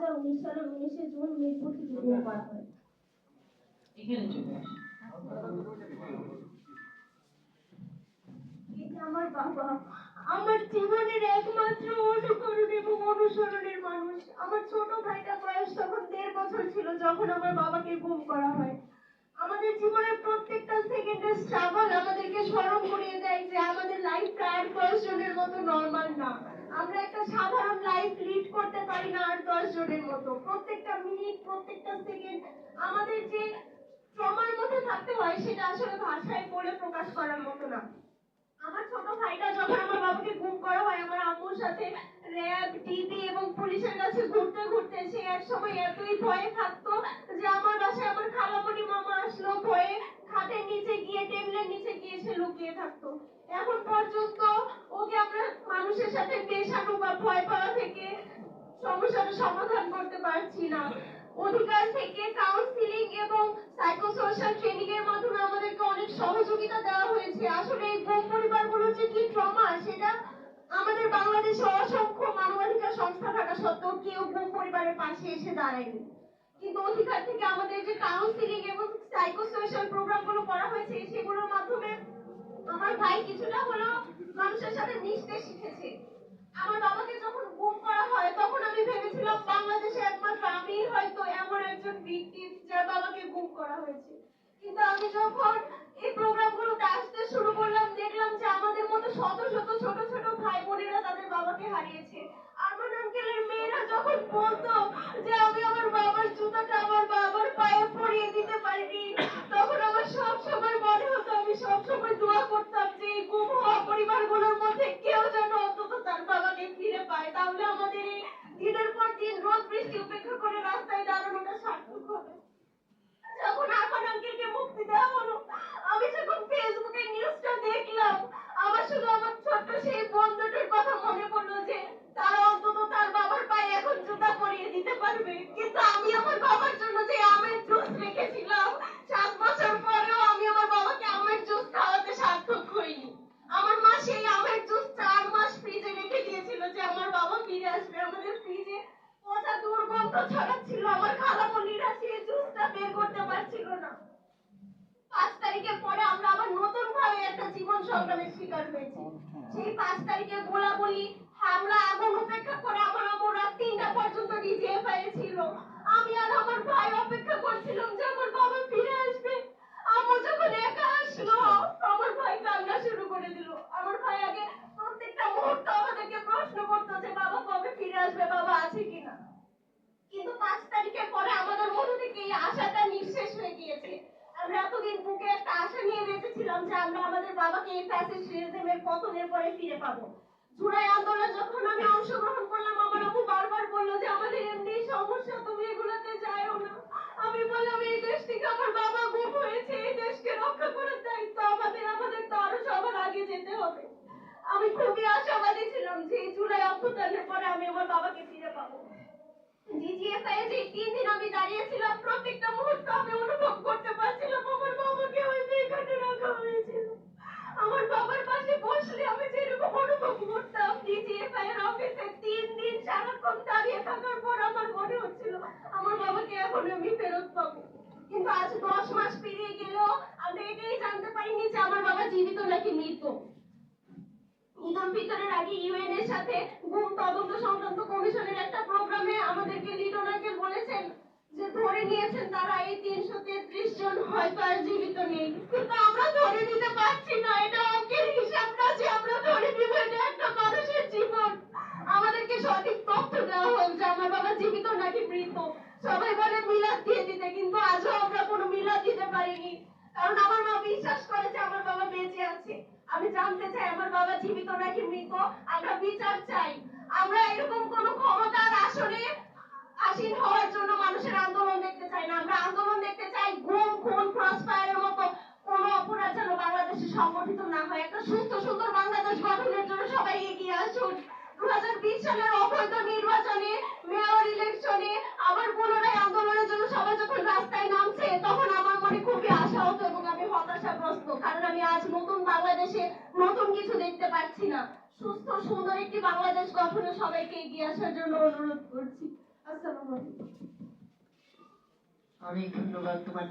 হাজার উনিশ সালের উনিশে জুন মিরপুর থেকে গুম করা হয়। এখানে চলে আমার বাবা। আমার জীবনের একমাত্র অনুকরণ এবং অনুসরণের মানুষ। আমার ছোট ভাইটা বয়স তখন দেড় বছর ছিল যখন আমার বাবাকে গুম করা হয়। আমাদের জীবনের প্রত্যেকটা সেকেন্ডের স্ট্রাগল আমাদেরকে স্মরণ করিয়ে দেয় যে আমাদের লাইফটা আর দশ জনের মতো নর্মাল না। আমরা একটা সাধারণ করতে পারি না আর দশ জনের মতো। প্রত্যেকটা মিনিট প্রত্যেকটা সেকেন্ড আমাদের যে ট্রমার মধ্যে থাকতে হয়, সেটা আসলে ভাষায় বলে প্রকাশ করার মতো না। আমার ছোট ভাইটা যখন আমার বাবাকে গুম করা হয় আমার আম্মুর সাথে র্যাব, ডিবি এবং পুলিশের কাছে ঘুরতে ঘুরতে সে এক সময় এতই ভয়ে থাকতো যে আমার বাসায় আমার খালামণি মামা আসলো, ভয়ে খাটের নিচে গিয়ে, টেবিলের নিচে গিয়ে সে লুকিয়ে থাকতো। এখন পর্যন্ত ওকে আমরা মানুষের সাথে মেশানো বা ভয় পাওয়া সমস্যাটা সমাধান করতে পারছি না। অধিকার থেকে কাউন্সিলিং এবং সাইকোসোশ্যাল ট্রেনিং এর মাধ্যমে আমাদেরকে অনেক সহযোগিতা দেওয়া হয়েছে। আসলে এই গুম পরিবারগুলোর যে কি ট্রমা সেটা আমাদের বাংলাদেশে অসংখ্য মানবাধিকার সংস্থা থাকা সত্ত্বেও কেউ গুম পরিবারের পাশে এসে দাঁড়ায়নি। কিন্তু অধিকার থেকে আমাদের যে কাউন্সিলিং এবং সাইকোসোশ্যাল প্রোগ্রামগুলো করা হয়েছে, সেগুলোর মাধ্যমে আমার ভাই কিছুটা হলেও মানুষের সাথে মিশতে শিখেছে আমার বাবাকে যখন গুম করা হয় তখন আমি ভেবেছিলাম বাংলাদেশে একমাত্র আমি হয়তো এমন একজন ভিকটিম যার বাবাকে গুম করা হয়েছে। কিন্তু আমি যখন এই প্রোগ্রামগুলোতে আসতে শুরু করলাম, দেখলাম যে আমাদের মতো শত শত ছোট ছোট ভাই বোনেরা তাদের বাবাকে হারিয়েছে। আরমান আঙ্কেলের মেয়েরা যখন বলতো যে আমি আমার বাবার জুতাটা আমার বাবার পায়ে পরিয়ে দিতে পারিনি, তখন আমার সব সময় মনে হতো, আমি সব সময় দোয়া করতাম যে এই গুম হওয়া পরিবারগুলোর মধ্যে কেউ যেন অন্তত তার বাবাকে ফিরে পায়। তাহলে আমাদের এই দিনের পর দিন রোদ, বৃষ্টি উপেক্ষা করে রাস্তায় দাঁড়ানোটা সার্থক হবে যখন আরমান আঙ্কেলকে মুক্তি দেওয়া হলো আমি যখন ফেসবুকে নিউজটা দেখলাম আমার শুধু আমার ছোট্ট সেই বন্ধুটার কথা মনে পড়ল যে তারা অন্তত তার বাবার পায়ে এখন জুতা পরিয়ে দিতে পারবে কিন্তু আমি আমার বাবার জন্য যে আমের জুস রেখেছিলাম সাত বছর পরেও আমি আমার বাবাকে আমের জুস খাওয়াতে সার্থক হইনি আমার মা সেই আমের জুস চার মাস ফ্রিজে রেখে দিয়েছিল যে আমার বাবা ফিরে আসবে আমাদের ফ্রিজে পচা দুর্গন্ধ ছড়াচ্ছিল আমার খালামণিরা সেই জুসটা বের করতে পারছিল না পাঁচ তারিখের পরে আমরা আবার নতুন ভাবে একটা জীবন শিকার হয়েছি। সেই পাঁচ তারিখে গোলাগুলি হামলা, আগুন উপেক্ষা করে আমার আম্মু রাত তিনটা পর্যন্ত ডিজিএফআই ছিল। আমি আর আমার ভাই অপেক্ষা করছিলাম যে আমার বাবা ফিরে আসবে। আম্মু যখন একা আসলো, আমার ভাই কান্না শুরু করে দিল। আমার ভাই আগে প্রত্যেকটা মুহূর্ত আমাদেরকে প্রশ্ন করতো যে, বাবা কবে ফিরে আসবে? বাবা আছে কিনা? কিন্তু পাঁচ তারিখের পরে আমাদের মধ্যে থেকে এই গিয়েছে আমরা বুকে একটা আশা নিয়ে বেঁচেছিলাম যে আমরা আমাদের বাবাকে এই ফ্যাসিস্ট রেজিমের পতনের পরে ফিরে পাবো। জুলাই আন্দোলন যখন আমি অংশগ্রহণ করলাম, আমার আম্মু বারবার বলল যে, আমাদের এমনি সমস্যা, তুমি এগুলোতে যাও না। আমি বললাম, এই দেশ থেকে আমার বাবা গুম হয়েছে, এই দেশকে রক্ষা করার দায়িত্ব আমাদের আমাদের তো আরও সবার আগে যেতে হবে। আমি খুবই আশাবাদী ছিলাম যে জুলাই অভ্যুত্থানের পরে আমি আমার বাবাকে ফিরে পাবো। ডিজিএফআই যে তিন দিন আমি দাঁড়িয়েছিলাম প্রত্যেকটা মুহূর্ত আমি অনুভব করতে পারছিলাম, আমার হয়েছিল আমার বাবার পাশে বসলে যেরকম অনুভব করতাম অফিসে তিন দিন সারাক্ষণ দাঁড়িয়ে থাকার পর আমার মনে হচ্ছিল, আমার বাবাকে এখন আমি ফেরত পাবো। কিন্তু আজ দশ মাস পেরিয়ে গেলেও আমরা এটাই জানতে পারিনি যে আমার বাবা জীবিত নাকি মৃত। ঈদুল আগে ইউএন এর সাথে গুম তদন্ত সংক্রান্ত কমিশনের একটা প্রোগ্রামে আমাদেরকে লিডনাকে বলেছেন যে ধরে নিয়েছেন তারা এই তিনশো তেত্রিশ জন, হয়তো আর জীবিত নেই। কিন্তু আমরা ধরে নিতে পারছি না, এটা অঙ্কের হিসাব না যে আমরা ধরে নিব, এটা একটা মানুষের জীবন। আমাদেরকে সঠিক তথ্য দেওয়া হোক যে আমার বাবা জীবিত নাকি মৃত। সবাই বলে মিলাদ দিয়ে দিতে, কিন্তু আজও আমরা কোনো মিলাদ দিতে পারিনি। কারণ আমার মা বিশ্বাস করে যে আমার বাবা বেঁচে আছে। আমি জানতে চাই আমার বাবা জীবিত নাকি মৃত। আমরা বিচার চাই আমরা এরকম কোন ক্ষমতার আসনে আসীন হওয়ার জন্য মানুষের আন্দোলন দেখতে চাই না আমরা আন্দোলন দেখতে চাই গুম খুন ক্রসফায়ারের মতো কোন অপরাধ যেন সংগঠিত না হয়, একটা সুস্থ, সুন্দর বাংলাদেশ গঠনের জন্য সবাই এগিয়ে আসুন। দু হাজার বিশ সালের অবৈধ নির্বাচনে মেয়র ইলেকশনে আবার পুনরায় আন্দোলনের জন্য সবাই যখন রাস্তায় নামছে, তখন আমার মনে খুবই আশা হতো এবং আমি হতাশাগ্রস্ত, কারণ আমি আজ নতুন বাংলাদেশে নতুন কিছু দেখতে পাচ্ছি না। সুস্থ, সুন্দর একটি বাংলাদেশ গঠনে সবাইকে এগিয়ে আসার জন্য অনুরোধ করছি। আসসালামু আলাইকুম। অনেক ধন্যবাদ তোমার